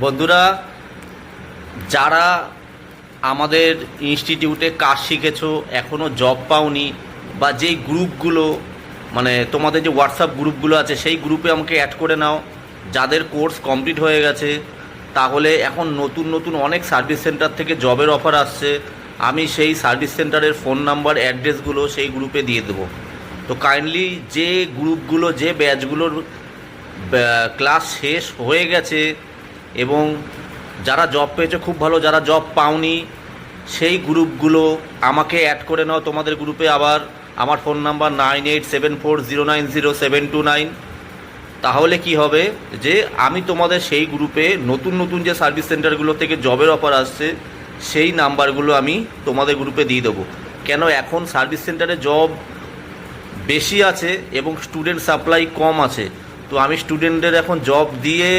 বন্ধুরা, যারা আমাদের ইনস্টিটিউটে কাজ শিখেছো এখনও জব পাওনি, বা যেই গ্রুপগুলো মানে তোমাদের যে হোয়াটসঅ্যাপ গ্রুপগুলো আছে, সেই গ্রুপে আমাকে অ্যাড করে নাও। যাদের কোর্স কমপ্লিট হয়ে গেছে, তাহলে এখন নতুন নতুন অনেক সার্ভিস সেন্টার থেকে জবের অফার আসছে। আমি সেই সার্ভিস সেন্টারের ফোন নাম্বার অ্যাড্রেসগুলো সেই গ্রুপে দিয়ে দেবো। তো কাইন্ডলি যে গ্রুপগুলো যে ব্যাচগুলোর ব্যা- ক্লাস শেষ হয়ে গেছে এবং যারা জব পেয়েছে, খুব ভালো, যারা জব পাওনি, সেই গ্রুপগুলো আমাকে অ্যাড করে নাও। তোমাদের গ্রুপে আবার আমার phone number nine eight seven four zero nine zero seven two nine তাহলে কি হবে যে আমি তোমাদের সেই গ্রুপে নতুন নতুন যে সার্ভিস সেন্টারগুলো থেকে জবের অফার আসছে, সেই নাম্বারগুলো আমি তোমাদের গ্রুপে দিয়ে দেবো। কেন এখন সার্ভিস সেন্টারে জব বেশি আছে এবং স্টুডেন্ট সাপ্লাই কম আছে? তো আমি স্টুডেন্টদের এখন জব দিয়ে